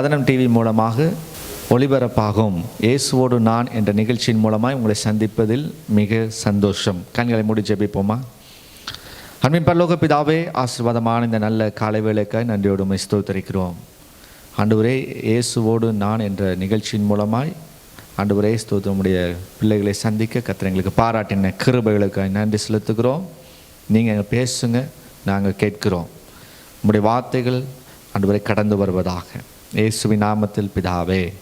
வதனம் டிவி மூலமாக ஒளிபரப்பாகும். இயேசுவோடு நான் என்ற நிகழ்ச்சியின் மூலமாக உங்களை சந்திப்பதில் மிக சந்தோஷம். கண்களை மூடி ஜெபிப்போமா? அன்பின் பல்லோக பிதாவே ஆசீர்வாதமான இந்த நல்ல காலை வேலைக்காய் நன்றியோடு உம்மை ஸ்தோத்தரிக்கிறோம். ஆண்டவரே இயேசுவோடு நான் என்ற நிகழ்ச்சியின் மூலமாய் ஆண்டவரே ஸ்தோத்திரமுடைய பிள்ளைகளை சந்திக்க கத்திரங்களுக்கு பாராட்டின கிருபைகளுக்காய் நன்றி செலுத்துகிறோம். நீங்கள் பேசுங்க நாங்கள் கேட்கிறோம். உங்களுடைய வார்த்தைகள் ஆண்டவரை கடந்து வருவதாக. ஏசுவி நாமத்தில் பிதாவே.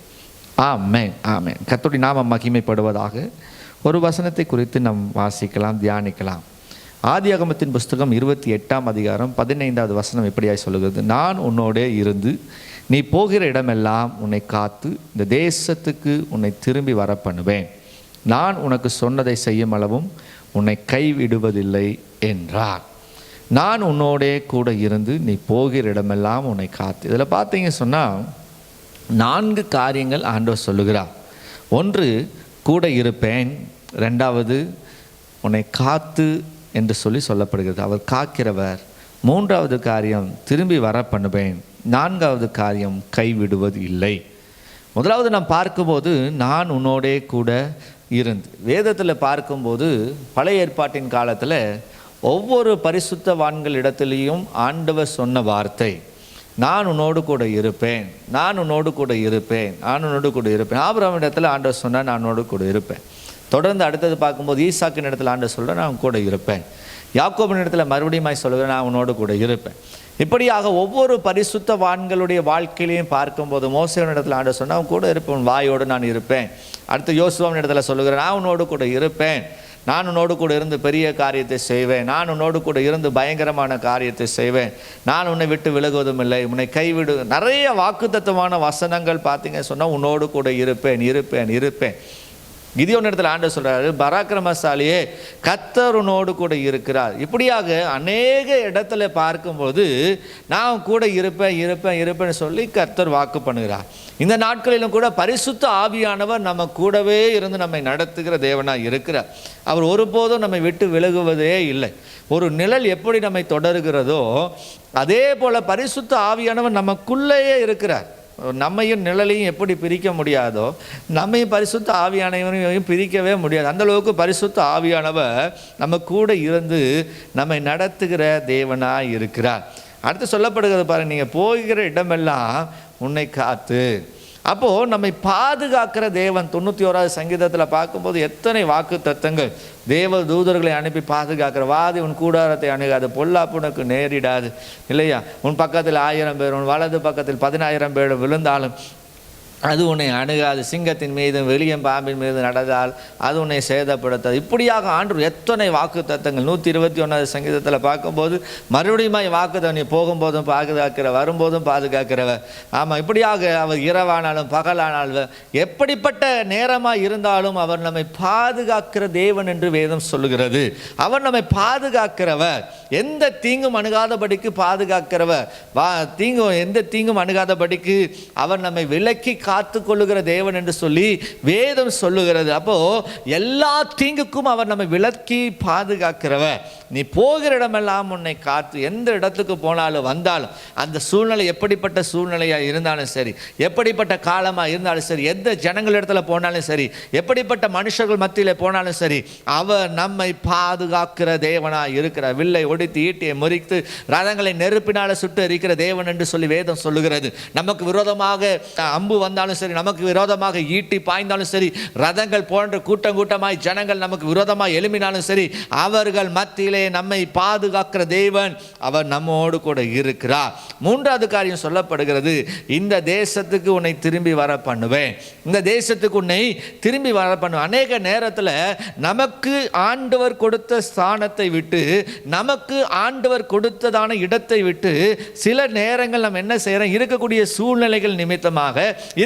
ஆமே ஆமே கத்தோடி நாமம் மகிமைப்படுவதாக ஒரு வசனத்தை குறித்து நாம் வாசிக்கலாம் தியானிக்கலாம். ஆதி அகமத்தின் புஸ்தகம் இருபத்தி எட்டாம் அதிகாரம் பதினைந்தாவது வசனம் எப்படியாய் சொல்லுகிறது? நான் உன்னோடே இருந்து நீ போகிற இடமெல்லாம் உன்னை காத்து இந்த தேசத்துக்கு உன்னை திரும்பி வர பண்ணுவேன் நான் உனக்கு சொன்னதை செய்யும் அளவும் உன்னை கைவிடுவதில்லை என்றார். நான் உன்னோடே கூட இருந்து நீ போகிற இடமெல்லாம் உன்னை காத்து. இதில் பார்த்தீங்க சொன்னால் நான்கு காரியங்கள் ஆண்டவர் சொல்லுகிறார். ஒன்று கூட இருப்பேன். ரெண்டாவது உன்னை காத்து என்று சொல்லி சொல்லப்படுகிறது. அவர் காக்கிறவர். மூன்றாவது காரியம் திரும்பி வர பண்ணுவேன். நான்காவது காரியம் கைவிடுவது இல்லை. முதலாவது நாம் பார்க்கும்போது நான் உன்னோடே கூட இருந்து. வேதத்தில் பார்க்கும்போது பழைய ஏற்பாட்டின் காலத்தில் ஒவ்வொரு பரிசுத்தவான்கள் இடத்துலையும் ஆண்டவர் சொன்ன வார்த்தை நான் உன்னோடு கூட இருப்பேன் நான் உன்னோடு கூட இருப்பேன் நான் உன்னோடு கூட இருப்பேன். ஆபிரகாம் இடத்துல ஆண்டவர் சொன்னால் நான் உன்னோடு கூட இருப்பேன். தொடர்ந்து அடுத்தது பார்க்கும்போது ஈசாக்கின் இடத்துல ஆண்டவர் சொல்கிறேன் நான் கூட இருப்பேன். யாக்கோபின் இடத்துல மறுபடியும் சொல்கிறேன் நான் உன்னோடு கூட இருப்பேன். இப்படியாக ஒவ்வொரு பரிசுத்தவான்களுடைய வாழ்க்கையிலையும் பார்க்கும்போது மோசவன் இடத்துல ஆண்டவர் சொன்னால் அவன் கூட இருப்பேன் வாயோடு நான் இருப்பேன். அடுத்து யோசுவாவின் இடத்துல சொல்லுகிறேன் நான் உன்னோடு கூட இருப்பேன். நான் உன்னோடு கூட இருந்து பெரிய காரியத்தை செய்வேன். நான் உன்னோடு கூட இருந்து பயங்கரமான காரியத்தை செய்வேன். நான் உன்னை விட்டு விலகுவதும் இல்லை. உன்னை கைவிடு நிறைய வாக்குத்தத்தமான வசனங்கள் பார்த்தீங்க சொன்னால் உன்னோடு கூட இருப்பேன் இருப்பேன் இருப்பேன். கிதியோன் இடத்துல ஆண்டு சொல்கிறாரு பராக்கிரமசாலியே கத்தருனோடு கூட இருக்கிறார். இப்படியாக அநேக இடத்துல பார்க்கும்போது நான் கூட இருப்பேன் இருப்பேன் இருப்பேன்னு சொல்லி கர்த்தர் வாக்கு பண்ணுகிறார். இந்த நாட்களிலும் கூட பரிசுத்த ஆவியானவர் நம்ம கூடவே இருந்து நம்மை நடத்துகிற தேவனாக இருக்கிறார். அவர் ஒருபோதும் நம்மை விட்டு விலகுவதே இல்லை. ஒரு நிழல் எப்படி நம்மை தொடருகிறதோ அதே போல் பரிசுத்த ஆவியானவர் நமக்குள்ளேயே இருக்கிறார். நம்மையும் நிழலையும் எப்படி பிரிக்க முடியாதோ நம்மையும் பரிசுத்த ஆவியானவரையும் பிரிக்கவே முடியாது. அந்தளவுக்கு பரிசுத்த ஆவியானவர் நம்ம கூட இருந்து நம்மை நடத்துகிற தேவனாக இருக்கிறார். அடுத்து சொல்லப்படுகிறது பாருங்கள் நீங்கள் போகிற இடமெல்லாம் உன்னை காத்து. அப்போது நம்மை பாதுகாக்கிற தேவன் தொண்ணூற்றி ஓராவது சங்கீதத்தில் பார்க்கும்போது எத்தனை வாக்கு தத்தங்கள். தேவ தூதர்களை அனுப்பி பாதுகாக்கிற வாதி உன் கூடாரத்தை அணுகாது பொல்லாப்பு உனக்கு நேரிடாது. இல்லையா? உன் பக்கத்தில் ஆயிரம் பேர் உன் வலது பக்கத்தில் பதினாயிரம் பேர் விழுந்தாலும் அது உன்னை அணுகாது. சிங்கத்தின் மீதும் வெளியும் பாம்பின் மீது நடந்தால் அது உன்னை சேதப்படுத்தாது. இப்படியாக ஆண்டு எத்தனை வாக்கு தத்தங்கள்? நூற்றி இருபத்தி ஒன்றாவது சங்கீதத்தில் பார்க்கும்போது மறுபடியும் வாக்கு நீ போகும்போதும் பாதுகாக்கிற வரும்போதும் பாதுகாக்கிறவர் ஆமாம் இப்படியாக அவர் இரவானாலும் பகலானாலும் எப்படிப்பட்ட நேரமாக இருந்தாலும் அவர் நம்மை பாதுகாக்கிற தேவன் என்று வேதம் சொல்லுகிறது. அவர் நம்மை பாதுகாக்கிறவர் எந்த தீங்கும் அணுகாதபடிக்கு பாதுகாக்கிறவர் வா தீங்கும் எந்த தீங்கும் அணுகாதபடிக்கு அவர் நம்மை விலக்கி காத்து கொள்ளுகிற தேவன் என்று சொல்லி வேதம் சொல்லுகிறது. அப்போ எல்லா தீங்குக்கும் அவர் நம்மை விலக்கி பாதுகாக்கிறவர். நீ போகிற இடமெல்லாம் உன்னை காத்து எந்த இடத்துக்கு போனாலும் வந்தாலும் அந்த சூழ்நிலை எப்படிப்பட்ட சூழ்நிலையாக இருந்தாலும் சரி எப்படிப்பட்ட காலமாக இருந்தாலும் சரி எந்த ஜனங்கள் இடத்துல போனாலும் சரி எப்படிப்பட்ட மனுஷர்கள் மத்தியில் போனாலும் சரி அவர் நம்மை பாதுகாக்கிற தேவனாக இருக்கிறார் வில்லை ஒடித்து ஈட்டியை முறித்து ரதங்களை நெருப்பினால சுட்டு எரிக்கிற தேவன் என்று சொல்லி வேதம் சொல்லுகிறது. நமக்கு விரோதமாக அம்பு வந்தாலும் சரி நமக்கு விரோதமாக ஈட்டி பாய்ந்தாலும் சரி ரதங்கள் போன்ற கூட்டம் கூட்டமாய் ஜனங்கள் நமக்கு விரோதமாக எழும்பினாலும் சரி அவர்கள் மத்தியிலே நம்மை பாதுகாக்கிற தேவன் அவர் நம்மோடு கூட இருக்கிறார். மூன்றாவது காரியம் சொல்லப்படுகிறது இந்த தேசத்துக்கு உன்னை திரும்பி வர பண்ணுவேன் இந்த தேசத்துக்கு உன்னை திரும்பி வர பண்ணுவேன் அநேக நேரத்தில் நமக்கு ஆண்டவர் கொடுத்த ஸ்தானத்தை விட்டு நமக்கு ஆண்டவர் கொடுத்ததான இடத்தை விட்டு சில நேரங்கள் நம்ம என்ன செய்கிறோம் இருக்கக்கூடிய சூழ்நிலைகள் நிமித்தமாக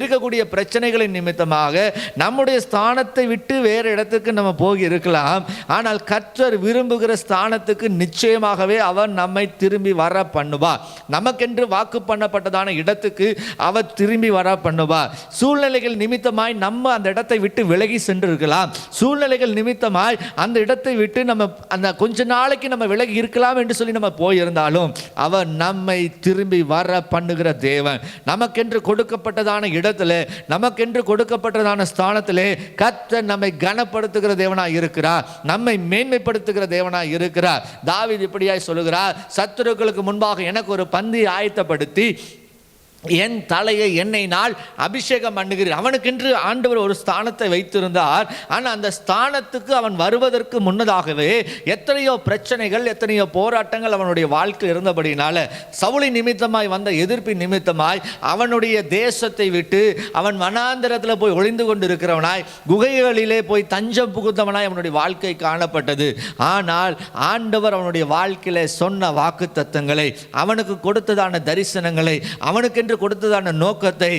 இருக்கக்கூடிய பிரச்சனைகளின் நிமித்தமாக நம்முடைய ஸ்தானத்தை விட்டு வேறு இடத்துக்கு நம்ம போகி இருக்கலாம் ஆனால் கற்றர் விரும்புகிற ஸ்தானத்துக்கு நிச்சயமாகவே அவர் நம்மை திரும்பி வர பண்ணுவார். நமக்கென்று வாக்கு பண்ணப்பட்டதான இடத்துக்கு அவர் திரும்பி வர பண்ணுவார். சூழ்நிலைகள் நிமித்தமாய் நம்ம அந்த இடத்தை விட்டு விலகி சென்று இருக்கலாம் சூழ்நிலைகள் நிமித்தமாய் அந்த இடத்தை விட்டு நம்ம அந்த கொஞ்ச நாளைக்கு நம்ம விலகி இருக்கலாம் என்று சொல்லி நம்ம போயிருந்தாலும் அவர் நம்மை திரும்பி வர பண்ணுகிற தேவன். நமக்கென்று கொடுக்கப்பட்டதான இடம் இடத்துல நமக்கென்று கொடுக்கப்பட்டதான ஸ்தானத்திலே கத்த நம்மை கனப்படுத்துகிற தேவனாக இருக்கிறார். நம்மை மேன்மைப்படுத்துகிற தேவனாக இருக்கிறார். தாவித் இப்படியாய் சொல்லுகிறார் சத்துருக்களுக்கு முன்பாக எனக்கு ஒரு பந்தி ஆயத்தப்படுத்தி என் தலையை என்னை நாள் அபிஷேகம் பண்ணுகிறீர். அவனுக்கென்று ஆண்டவர் ஒரு ஸ்தானத்தை வைத்திருந்தார். ஆனால் அந்த ஸ்தானத்துக்கு அவன் வருவதற்கு முன்னதாகவே எத்தனையோ பிரச்சனைகள் எத்தனையோ போராட்டங்கள் அவனுடைய வாழ்க்கை இருந்தபடினால சவுளி நிமித்தமாய் வந்த எதிர்ப்பின் நிமித்தமாய் அவனுடைய தேசத்தை விட்டு அவன் மனாந்திரத்தில் போய் ஒளிந்து கொண்டு இருக்கிறவனாய் குகைகளிலே போய் தஞ்சம் புகுந்தவனாய் அவனுடைய வாழ்க்கை காணப்பட்டது. ஆனால் ஆண்டவர் அவனுடைய வாழ்க்கையில சொன்ன வாக்கு தத்தங்களை அவனுக்கு கொடுத்ததான தரிசனங்களை அவனுக்கென்று கொடுத்ததான நோக்கத்தை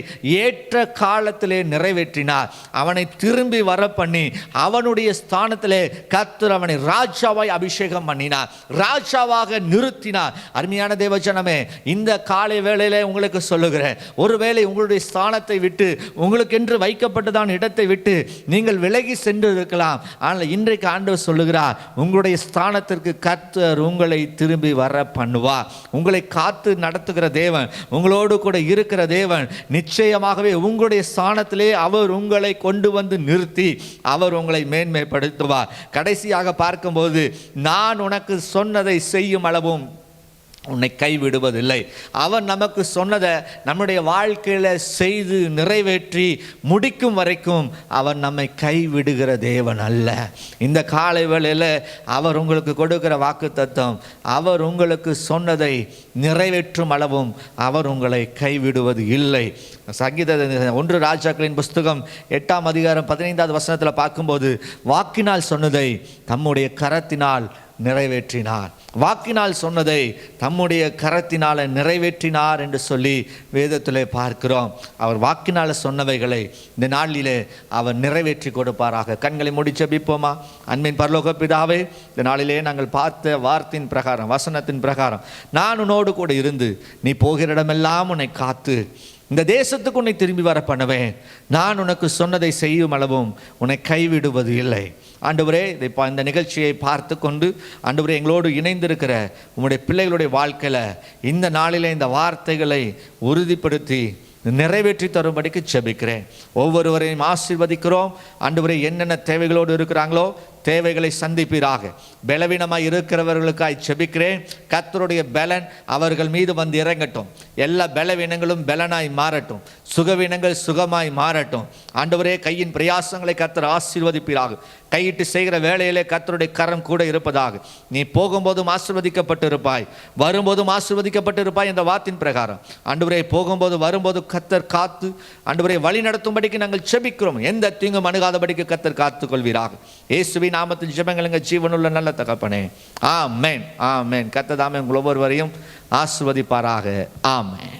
ஏற்ற காலத்திலே நிறைவேற்றினார். அவனை திரும்பி வர பண்ணி அவனுடைய ஸ்தானத்திலே கர்த்தர் அவனை ராஜாவாய் அபிஷேகம் பண்ணினார். ராஜாவாக நிறுத்தினார். அருமையான தேவஜனமே இந்த காலை வேளையிலே உங்களுக்கு சொல்லுகிறேன். ஒருவேளை உங்களுடைய ஸ்தானத்தை விட்டு உங்களுக்கென்று வைக்கப்பட்டதான இடத்தை விட்டு நீங்கள் விலகி சென்று இருக்கலாம் ஆனால் இன்றைக்கு ஆண்டவர் சொல்லுகிறார் உங்களுடைய ஸ்தானத்திற்கு கர்த்தர் உங்களை திரும்பி வர பண்ணுவார் உங்களை காத்து நடத்துகிற தேவன் உங்களோடு கூட இருக்கிற தேவன் நிச்சயமாகவே உங்களுடைய ஸ்தானத்திலே அவர் உங்களை கொண்டு வந்து நிறுத்தி அவர் உங்களை மேன்மைப்படுத்துவார். கடைசியாக பார்க்கும்போது நான் உனக்கு சொன்னதை செய்யும் அளவும் உன்னை கைவிடுவதில்லை. அவர் நமக்கு சொன்னதை நம்முடைய வாழ்க்கையில் செய்து நிறைவேற்றி முடிக்கும் வரைக்கும் அவர் நம்மை கைவிடுகிற தேவன் அல்ல. இந்த காலை வேளையில் அவர் உங்களுக்கு கொடுக்கிற வாக்கு தத்துவம் அவர் உங்களுக்கு சொன்னதை நிறைவேற்றும் அளவும் அவர் உங்களை கைவிடுவது இல்லை. சங்கீத ஒன்று ராஜாக்களின் புஸ்தகம் எட்டாம் அதிகாரம் பதினைந்தாவது வசனத்தில் பார்க்கும்போது வாக்கினால் சொன்னதை தம்முடைய கரத்தினால் நிறைவேற்றினார். வாக்கினால் சொன்னதை தம்முடைய கரத்தினால் நிறைவேற்றினார் என்று சொல்லி வேதத்திலே பார்க்கிறோம். அவர் வாக்கினால் சொன்னவைகளை இந்த நாளிலே அவர் நிறைவேற்றி கொடுப்பாராக. கண்களை முடிச்ச பிப்போமா அன்பின் பரலோக பிதாவே இந்த நாளிலே நாங்கள் பார்த்த வார்த்தையின் பிரகாரம் வசனத்தின் பிரகாரம் நான் உன்னோடு கூட இருந்து நீ போகிற இடமெல்லாம் உன்னை காத்து இந்த தேசத்துக்கு உன்னை திரும்பி வர பண்ணுவேன். நான் உனக்கு சொன்னதை செய்யும் அளவும் உன்னை கைவிடுவது இல்லை. ஆண்டவரே இதை பா- இந்த நிகழ்ச்சியை பார்த்து கொண்டு ஆண்டவரே எங்களோடு இணைந்திருக்கிற உங்களுடைய பிள்ளைகளுடைய வாழ்க்கையில் இந்த நாளிலே இந்த வார்த்தைகளை உறுதிப்படுத்தி நிறைவேற்றி தரும்படிக்கு செபிக்கிறேன். ஒவ்வொருவரையும் ஆசிர்வதிக்கிறோம். ஆண்டவரே என்னென்ன தேவைகளோடு இருக்கிறாங்களோ தேவைகளை சந்திப்பீராக. பலவீனமாக இருக்கிறவர்களுக்காய் செபிக்கிறேன். கத்தருடைய பலன் அவர்கள் மீது வந்து இறங்கட்டும். எல்லா பலவீனங்களும் பலனாய் மாறட்டும். சுகவீனங்கள் சுகமாய் மாறட்டும். ஆண்டவரே கையின் பிரயாசங்களை கத்தர் ஆசீர்வதிப்பீராக. கையிட்டு செய்கிற வேலையிலே கத்தருடைய கரம் கூட இருப்பதாக. நீ போகும்போதும் ஆசிர்வதிக்கப்பட்டு இருப்பாய் வரும்போதும் ஆசிர்வதிக்கப்பட்டு இருப்பாய் இந்த வாத்தின் பிரகாரம். ஆண்டவரே போகும்போது வரும்போது கத்தர் காத்து ஆண்டவரே வழி நடத்தும்படிக்கு நாங்கள் செபிக்கிறோம். எந்த தீங்கும் அணுகாதபடிக்கு கத்தர் காத்து கொள்வீராக இயேசுவின் நாமத்தில் ஜெபங்களுங்க ஜீவனுள்ள நல்ல தகப்பனே. ஆ மேன் ஆ மேன் கத்ததாமே உங்கள் ஒவ்வொருவரையும் ஆஸ்வதிப்பாராக ஆமேன்.